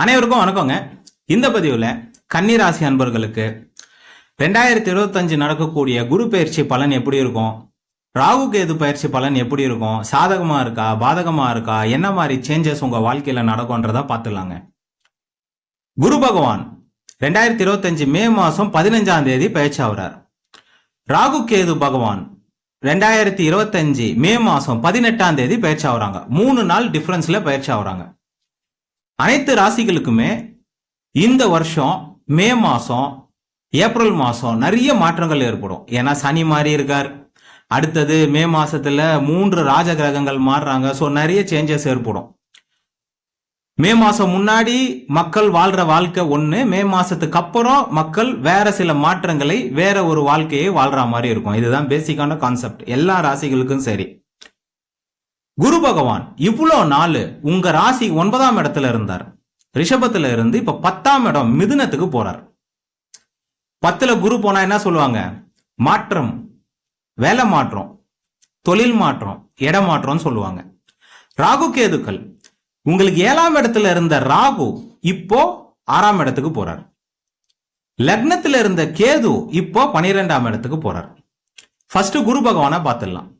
அனைவருக்கும் வணக்கங்க. இந்த பதிவில் கன்னிராசி அன்பர்களுக்கு ரெண்டாயிரத்தி இருபத்தஞ்சு நடக்கக்கூடிய குரு பயிற்சி பலன் எப்படி இருக்கும்? ராகு கேது பயிற்சி பலன் எப்படி இருக்கும்? சாதகமாக இருக்கா? பாதகமாக இருக்கா? என்ன மாதிரி சேஞ்சஸ் உங்கள் வாழ்க்கையில் நடக்கும்ன்றத பார்த்துக்கலாங்க குரு பகவான் ரெண்டாயிரத்தி இருபத்தஞ்சு மே மாதம் பதினஞ்சாம் தேதி பயிற்சி ஆகிறார். ராகு கேது பகவான் ரெண்டாயிரத்தி இருபத்தஞ்சு மே மாதம் பதினெட்டாம் தேதி பயிற்சி ஆகுறாங்க. மூணு நாள் டிஃப்ரென்ஸில் பயிற்சி ஆகுறாங்க. அனைத்து ராசிகளுக்குமே இந்த வருஷம் மே மாசம் ஏப்ரல் மாசம் நிறைய மாற்றங்கள் ஏற்படும். ஏன்னா சனி மாறி இருக்கார். அடுத்தது மே மாசத்துல மூன்று ராஜ கிரகங்கள் மாறுறாங்க. ஸோ நிறைய சேஞ்சஸ் ஏற்படும். மே மாசம் முன்னாடி மக்கள் வாழ்ற வாழ்க்கை ஒன்று மே மாசத்துக்கு அப்புறம் மக்கள் வேற சில மாற்றங்களை வேற ஒரு வாழ்க்கையை வாழ்ற மாதிரி இருக்கும். இதுதான் பேசிக்கான கான்செப்ட் எல்லா ராசிகளுக்கும் சரி. குரு பகவான் இவ்வளோ நாள் உங்க ராசி ஒன்பதாம் இடத்துல இருந்தார். ரிஷபத்துல இருந்து இப்ப பத்தாம் இடம் மிதுனத்துக்கு போறார். பத்துல குரு போனா என்ன சொல்லுவாங்க? மாற்றம் வேலை மாற்றம் தொழில் மாற்றம் இடம் மாற்றம்னு சொல்லுவாங்க. ராகு கேதுக்கள் உங்களுக்கு ஏழாம் இடத்துல இருந்த ராகு இப்போ ஆறாம் இடத்துக்கு போறார். லக்னத்துல இருந்த கேது இப்போ பனிரெண்டாம் இடத்துக்கு போறார். ஃபர்ஸ்ட் குரு பகவானை பார்த்துடலாம்.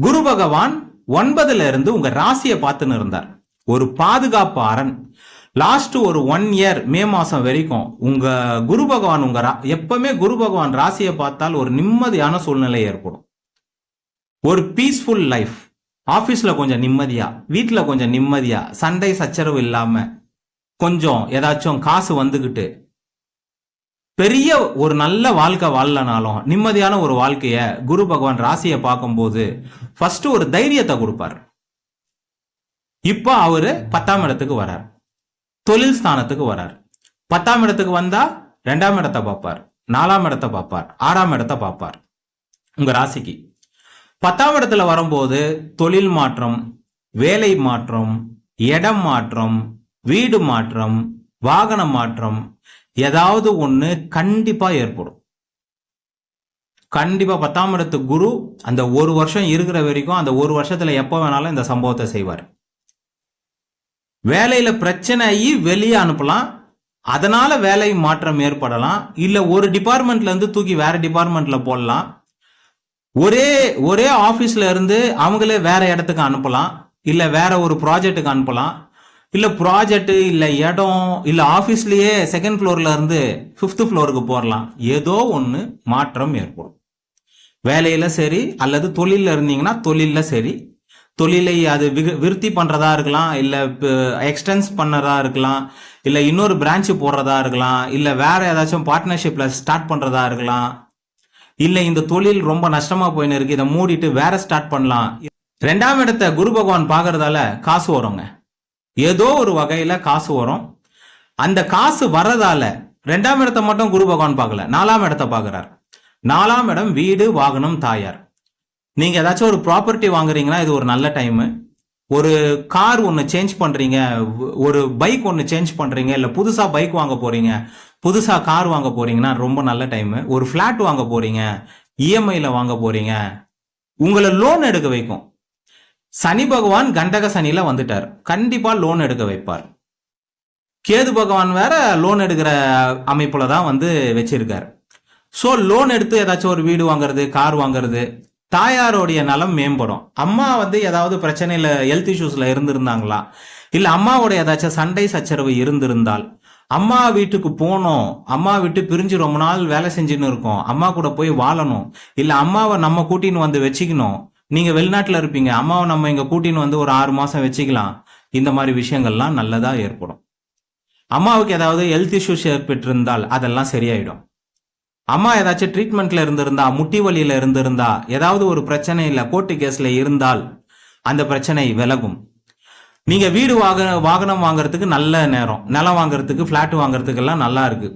குரு பகவான் ஒன்பதுல இருந்து உங்க ராசியை பார்த்துன்னு இருந்தார். ஒரு பாதுகாப்பு அரண். லாஸ்ட் ஒரு ஒன் இயர் மே மாசம் வரைக்கும் உங்க குரு பகவான் உங்க எப்பவுமே குரு பகவான் ராசியை பார்த்தால் ஒரு நிம்மதியான சூழ்நிலை ஏற்படும். ஒரு பீஸ்ஃபுல் லைஃப் ஆபீஸ்ல கொஞ்சம் நிம்மதியா வீட்டில் கொஞ்சம் நிம்மதியா சண்டை சச்சரவு இல்லாம கொஞ்சம் ஏதாச்சும் காசு வந்துகிட்டு பெரிய ஒரு நல்ல வாழ்க்கை வாழலனாலும் நிம்மதியான ஒரு வாழ்க்கைய குரு பகவான் ராசியை பார்க்கும்போது ஃபர்ஸ்ட் ஒரு தைரியத்தை கொடுப்பார். இப்போ அவரு பத்தாம் இடத்துக்கு வரார். தொழில் ஸ்தானத்துக்கு வரார். பத்தாம் இடத்துக்கு வந்தா ரெண்டாம் இடத்தை பார்ப்பார். நாலாம் இடத்தை பார்ப்பார். ஆறாம் இடத்தை பார்ப்பார். உங்க ராசிக்கு. பத்தாம் இடத்துல வரும்போது தொழில் மாற்றம் வேலை மாற்றம் இடம் மாற்றம் வீடு மாற்றம் வாகன மாற்றம் ஏதாவது ஒண்ணு கண்டிப்பா ஏற்படும். கண்டிப்பா பத்தாம் இடத்து குரு அந்த ஒரு வருஷம் இருக்கிற வரைக்கும் அந்த ஒரு வருஷத்துல எப்போ வேணாலும் இந்த சம்பவத்தை செய்வார். வேலையில பிரச்சனை ஆகி வெளியே அனுப்பலாம். அதனால வேலை மாற்றம் ஏற்படலாம். இல்ல ஒரு டிபார்ட்மெண்ட்ல இருந்து தூக்கி வேற டிபார்ட்மெண்ட்ல போடலாம். ஒரே ஒரே ஆபீஸ்ல இருந்து அவங்களே வேற இடத்துக்கு அனுப்பலாம். இல்ல வேற ஒரு ப்ராஜெக்ட்டுக்கு அனுப்பலாம். இல்ல ப்ராஜெக்ட் இல்ல இடம் இல்ல ஆபீஸ்லயே செகண்ட் ஃப்ளோர்ல இருந்து ஃபிஃப்த் ஃப்ளோருக்கு போடலாம் ஏதோ ஒன்று மாற்றம் ஏற்படும். வேலையில சரி அல்லது தொழிலில் இருந்தீங்கன்னா தொழிலில் சரி. தொழிலை அது விருத்தி பண்றதா இருக்கலாம் இல்ல எக்ஸ்டென்ஸ் பண்ணதா இருக்கலாம் இல்ல இன்னொரு பிரான்ச் போடுறதா இருக்கலாம் இல்ல வேற ஏதாச்சும் பார்ட்னர்ஷிப்ல ஸ்டார்ட் பண்றதா இருக்கலாம். இல்ல இந்த தொழில் ரொம்ப நஷ்டமா போயின்னு இருக்கு இதை மூடிட்டு வேற ஸ்டார்ட் பண்ணலாம். ரெண்டாம் இடத்த குரு பகவான் பாக்குறதால காசு வருங்க. ஏதோ ஒரு வகையில காசு வரும். அந்த காசு வர்றதால ரெண்டாம் இடத்தை மட்டும் குரு பகவான் பார்க்கல நாலாம் இடத்தை பார்க்கிறார். நாலாம் இடம் வீடு வாகனம் தாயார். நீங்க ஏதாச்சும் ஒரு ப்ராப்பர்ட்டி வாங்குறீங்கன்னா இது ஒரு நல்ல டைம் ஒரு கார் ஒன்று சேஞ்ச் பண்றீங்க ஒரு பைக் ஒன்று சேஞ்ச் பண்றீங்க இல்லை புதுசா பைக் வாங்க போறீங்க புதுசா கார் வாங்க போறீங்கன்னா ரொம்ப நல்ல டைம் ஒரு ஃபிளாட் வாங்க போறீங்க இஎம்ஐல வாங்க போறீங்க உங்களை லோன் எடுக்க வைக்கும். சனி பகவான் கண்டக சனியில வந்துட்டார். கண்டிப்பா லோன் எடுக்க வைப்பார். கேது பகவான் வேற லோன் எடுக்கிற அமைப்புல தான் வந்து வச்சிருக்காரு. ஸோ லோன் எடுத்து ஏதாச்சும் ஒரு வீடு வாங்குறது கார் வாங்குறது தாயாரோடைய நலம் மேம்படும். அம்மா வந்து ஏதாவது பிரச்சனையில ஹெல்த் இஷ்யூஸ்ல இருந்திருந்தாங்களா? இல்ல அம்மாவோட ஏதாச்சும் சண்டை சச்சரவு இருந்திருந்தால் அம்மா வீட்டுக்கு போகணும் அம்மா விட்டு பிரிஞ்சு ரொம்ப நாள் வேலை செஞ்சுன்னு இருக்கோம் அம்மா கூட போய் வாழணும் இல்ல அம்மாவை நம்ம கூட்டின்னு வந்து வச்சுக்கணும் நீங்க வெளிநாட்டில் இருப்பீங்க. அம்மாவை நம்ம இங்க கூட்டின்னு வந்து ஒரு ஆறு மாசம் வச்சுக்கலாம். இந்த மாதிரி விஷயங்கள்லாம் நல்லதா ஏற்படும். அம்மாவுக்கு ஏதாவது ஹெல்த் இஷ்யூஸ் ஏற்பட்டிருந்தால் அதெல்லாம் சரியாயிடும். அம்மா ஏதாச்சும் ட்ரீட்மெண்ட்ல இருந்திருந்தா முட்டி வலியில இருந்திருந்தா ஏதாவது ஒரு பிரச்சனையில கோர்ட்டு கேஸ்ல இருந்தால் அந்த பிரச்சனை விலகும். நீங்க வீடு வாக வாகனம் வாங்குறதுக்கு நல்ல நேரம். நிலம் வாங்குறதுக்கு பிளாட் வாங்குறதுக்கு எல்லாம் நல்லா இருக்கு.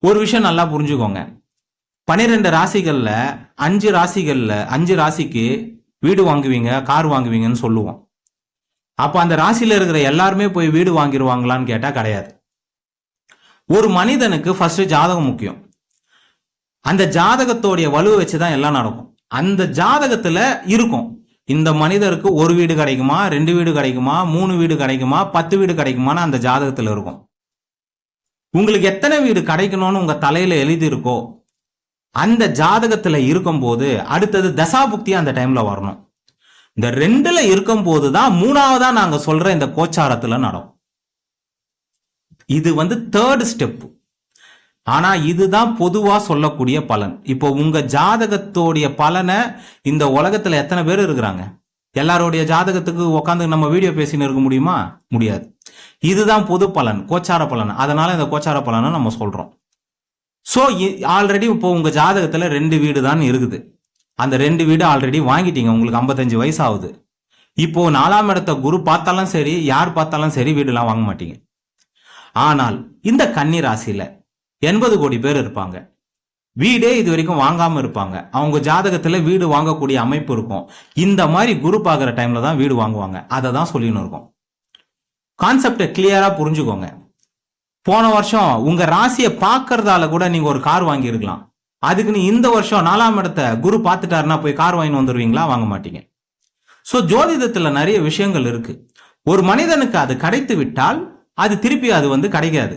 ஒரு விஷயம் நல்லா புரிஞ்சுக்கோங்க. பன்னிரெண்டு ராசிகள்ல அஞ்சு ராசிகள்ல அஞ்சு ராசிக்கு வீடு வாங்குவீங்க கார் வாங்குவீங்கன்னு சொல்லுவோம். அப்போ அந்த ராசியில இருக்கிற எல்லாருமே போய் வீடு வாங்கிடுவாங்களான்னு கேட்டா கிடையாது. ஒரு மனிதனுக்கு ஃபர்ஸ்ட் ஜாதகம் முக்கியம். அந்த ஜாதகத்தோடைய வலுவை வச்சுதான் எல்லாம் நடக்கும். அந்த ஜாதகத்துல இருக்கும். இந்த மனிதருக்கு ஒரு வீடு கிடைக்குமா ரெண்டு வீடு கிடைக்குமா மூணு வீடு கிடைக்குமா பத்து வீடு கிடைக்குமான்னு அந்த ஜாதகத்துல இருக்கும். உங்களுக்கு எத்தனை வீடு கிடைக்கணும்னு உங்க தலையில எழுதி இருக்கோ அந்த ஜாதகத்துல இருக்கும்போது அடுத்தது தசாபுக்தி அந்த டைம்ல வரணும். இந்த ரெண்டுல இருக்கும் தான் மூணாவதா நாங்க சொல்ற இந்த கோச்சாரத்துல நடக்கும். இது வந்து தேர்ட் ஸ்டெப் ஆனா இதுதான் பொதுவா சொல்லக்கூடிய பலன். இப்போ உங்க ஜாதகத்தோடைய பலனை இந்த உலகத்துல எத்தனை பேர் இருக்கிறாங்க? எல்லாருடைய ஜாதகத்துக்கு உட்காந்து நம்ம வீடியோ பேசின்னு இருக்க முடியுமா? முடியாது. இதுதான் பொது பலன் கோச்சார பலன். அதனால இந்த கோச்சார பலனை நம்ம சொல்றோம். ஸோ ஆல்ரெடி இப்போ உங்கள் ஜாதகத்தில் ரெண்டு வீடு தான் இருக்குது. அந்த ரெண்டு வீடு ஆல்ரெடி வாங்கிட்டீங்க. உங்களுக்கு ஐம்பத்தஞ்சு வயசு ஆகுது இப்போ நாலாம் இடத்த குரு பார்த்தாலும் சரி யார் பார்த்தாலும் சரி வீடுலாம் வாங்க மாட்டீங்க. ஆனால் இந்த கன்னி ராசியில எண்பது கோடி பேர் இருப்பாங்க. வீடே இது வரைக்கும் வாங்காம இருப்பாங்க. அவங்க ஜாதகத்துல வீடு வாங்கக்கூடிய அமைப்பு இருக்கும். இந்த மாதிரி குரு பார்க்குற டைம்ல தான் வீடு வாங்குவாங்க. அதை தான் சொல்லின்னு இருக்கோம். கான்செப்டை கிளியரா புரிஞ்சுக்கோங்க. போன வருஷம் உங்க ராசியை பார்க்கறதால கூட நீங்க ஒரு கார் வாங்கியிருக்கலாம். அதுக்குன்னு இந்த வருஷம் நாலாம் இடத்த குரு பார்த்துட்டாருன்னா போய் கார் வாங்கி வந்துடுவீங்களா வாங்க மாட்டீங்க. ஸோ ஜோதிடத்துல நிறைய விஷயங்கள் இருக்கு. ஒரு மனிதனுக்கு அது கிடைத்து விட்டால் அது திருப்பி அது வந்து கிடைக்காது.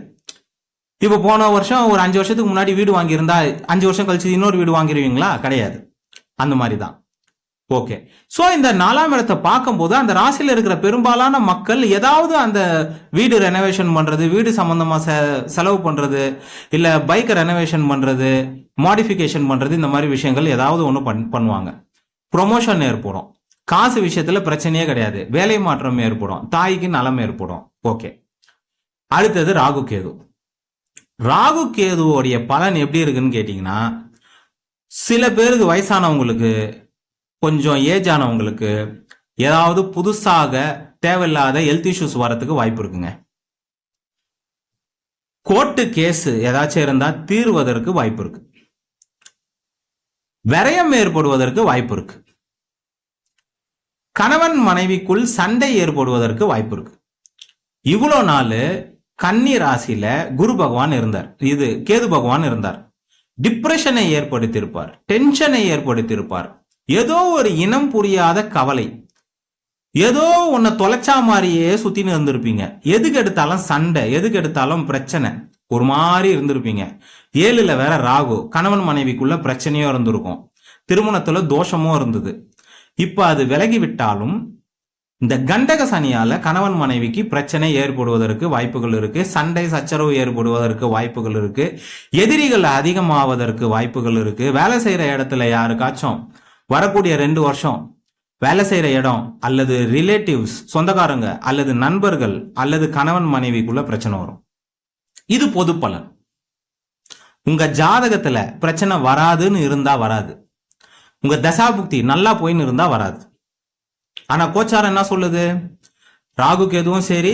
இப்போ போன வருஷம் ஒரு அஞ்சு வருஷத்துக்கு முன்னாடி வீடு வாங்கியிருந்தா அஞ்சு வருஷம் கழிச்சு இன்னொரு வீடு வாங்கிருவீங்களா? கிடையாது. அந்த மாதிரி தான் ஓகே ஸோ இந்த நாலாம் இடத்தை பார்க்கும்போது அந்த ராசியில் இருக்கிற பெரும்பாலான மக்கள் ஏதாவது அந்த வீடு ரெனோவேஷன் பண்ணுறது வீடு சம்மந்தமாக செ செலவு பண்ணுறது இல்லை பைக்கை ரெனோவேஷன் பண்ணுறது மாடிஃபிகேஷன் பண்ணுறது இந்த மாதிரி விஷயங்கள் ஏதாவது ஒன்று பண் பண்ணுவாங்க. ப்ரொமோஷன் ஏற்படும். காசு விஷயத்தில் பிரச்சனையே கிடையாது. வேலை மாற்றம் ஏற்படும். தாய்க்கு நலம் ஏற்படும். ஓகே அடுத்தது ராகு கேது. ராகு கேதுவோடைய பலன் எப்படி இருக்குன்னு கேட்டிங்கன்னா சில பேருக்கு வயசானவங்களுக்கு கொஞ்சம் ஏஜ் ஆனவங்களுக்கு ஏதாவது புதுசாக தேவையில்லாத ஹெல்த் இஷ்யூஸ் வரத்துக்கு வாய்ப்பு இருக்குங்க. கோர்ட்டு கேஸ் ஏதாச்சும் இருந்தால் தீர்வதற்கு வாய்ப்பு இருக்கு. விரயம் ஏற்படுவதற்கு வாய்ப்பு இருக்கு. கணவன் மனைவிக்குள் சண்டை ஏற்படுவதற்கு வாய்ப்பு இருக்கு. இவ்வளோ நாள் கன்னி ராசியில குரு பகவான் இருந்தார். இது கேது பகவான் இருந்தார். டிப்ரெஷனை ஏற்படுத்தியிருப்பார். டென்ஷனை ஏற்படுத்தியிருப்பார். ஏதோ ஒரு இனம் புரியாத கவலை. ஏதோ உன்னை தொலைச்சா மாதிரியே சுத்தின்னு இருந்திருப்பீங்க. எதுக்கு எடுத்தாலும் சண்டை எதுக்கு எடுத்தாலும் பிரச்சனை. ஒரு மாதிரி இருந்திருப்பீங்க. ஏழுல வேற ராகு கணவன் மனைவிக்குள்ள பிரச்சனையும் இருந்திருக்கும். திருமணத்துல தோஷமும் இருந்தது. இப்ப அது விலகி விட்டாலும் இந்த கண்டக சனியால கணவன் மனைவிக்கு பிரச்சனை ஏற்படுவதற்கு வாய்ப்புகள் இருக்கு. சண்டை சச்சரவு ஏற்படுவதற்கு வாய்ப்புகள் இருக்கு. எதிரிகள் அதிகமாவதற்கு வாய்ப்புகள் இருக்கு. வேலை செய்யற இடத்துல யாருக்காச்சும் வரக்கூடிய ரெண்டு வருஷம் வேலை செய்யற இடம் அல்லது ரிலேட்டிவ்ஸ் சொந்தக்காரங்க அல்லது நண்பர்கள் அல்லது கணவன் மனைவிக்குள்ள பிரச்சனை வரும். இது பொது பலன். உங்க ஜாதகத்துல பிரச்சனை வராதுன்னு இருந்தா வராது. உங்க தசாபுக்தி நல்லா போயின்னு இருந்தா வராது. ஆனா கோச்சாரம் என்ன சொல்லுது? ராகுக்கு எதுவும் சரி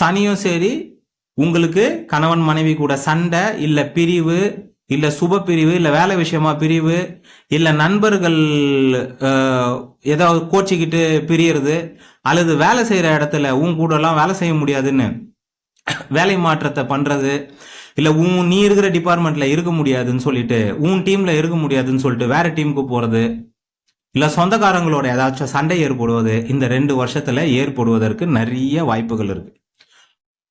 சனியும் சரி உங்களுக்கு கணவன் மனைவி கூட சண்டை இல்ல பிரிவு இல்ல சுப பிரிவு இல்ல வேலை விஷயமா பிரிவு இல்ல நண்பர்கள் ஏதாவது கோச்சிக்கிட்டு பிரியறது அல்லது வேலை செய்யற இடத்துல உன் கூட எல்லாம் வேலை செய்ய முடியாதுன்னு வேலை மாற்றத்தை பண்றது இல்ல உன் நீ இருக்கிற டிபார்ட்மெண்ட்ல இருக்க முடியாதுன்னு சொல்லிட்டு உன் டீம்ல இருக்க முடியாதுன்னு சொல்லிட்டு வேற டீமுக்கு போறது இல்ல சொந்தக்காரங்களோட ஏதாச்சும் சண்டை ஏற்படுவது இந்த ரெண்டு வருஷத்துல ஏற்படுவதற்கு நிறைய வாய்ப்புகள் இருக்கு.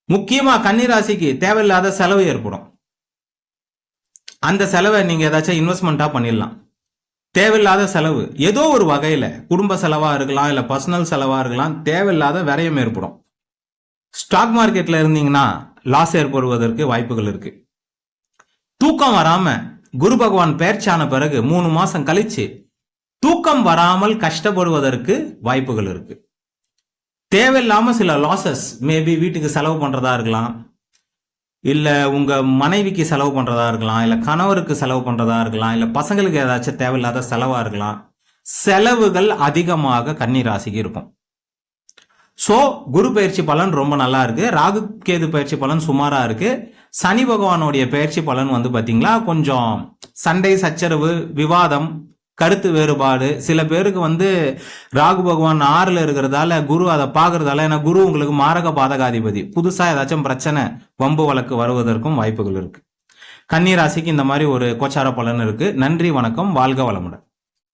முக்கியமா கன்னிராசிக்கு தேவையில்லாத செலவு ஏற்படும். அந்த செலவை நீங்கள் ஏதாச்சும் இன்வெஸ்ட்மெண்ட்டாக பண்ணிடலாம். தேவையில்லாத செலவு. ஏதோ ஒரு வகையில் குடும்ப செலவாக இருக்கலாம் இல்லை பர்சனல் செலவாக இருக்கலாம் தேவையில்லாத விரயம் ஏற்படும். ஸ்டாக் மார்க்கெட்டில் இருந்தீங்கன்னா லாஸ் ஏற்படுவதற்கு வாய்ப்புகள் இருக்கு. தூக்கம் வராமல் குரு பகவான் பெயர்ச்சியான பிறகு மூணு மாதம் கழிச்சு தூக்கம் வராமல் கஷ்டப்படுவதற்கு வாய்ப்புகள் இருக்கு. தேவையில்லாமல் சில லாசஸ் மேபி வீட்டுக்கு செலவு பண்ணுறதா இருக்கலாம் இல்லை உங்கள் மனைவிக்கு செலவு பண்ணுறதா இருக்கலாம் இல்லை கணவருக்கு செலவு பண்ணுறதா இருக்கலாம் இல்லை பசங்களுக்கு ஏதாச்சும் தேவையில்லாத செலவாக இருக்கலாம் செலவுகள் அதிகமாக கன்னி ராசிக்கு இருக்கும். ஸோ குரு பயிற்சி பலன் ரொம்ப நல்லா இருக்கு. ராகு கேது பயிற்சி பலன் சுமாராக இருக்கு. சனி பகவானுடைய பயிற்சி பலன் வந்து பார்த்தீங்களா கொஞ்சம் சண்டை சச்சரவு விவாதம் கருத்து வேறுபாடு. சில பேருக்கு வந்து ராகு பகவான் ஆறுல இருக்கிறதால குரு அதை பாக்குறதால ஏன்னா குரு உங்களுக்கு மாரக பாதகாதிபதி. புதுசா ஏதாச்சும் பிரச்சனை வம்பு வழக்கு வருவதற்கும் வாய்ப்புகள் இருக்கு. கன்னிராசிக்கு இந்த மாதிரி ஒரு கோச்சார பலன் இருக்கு. நன்றி வணக்கம் வாழ்க வளமுடன்.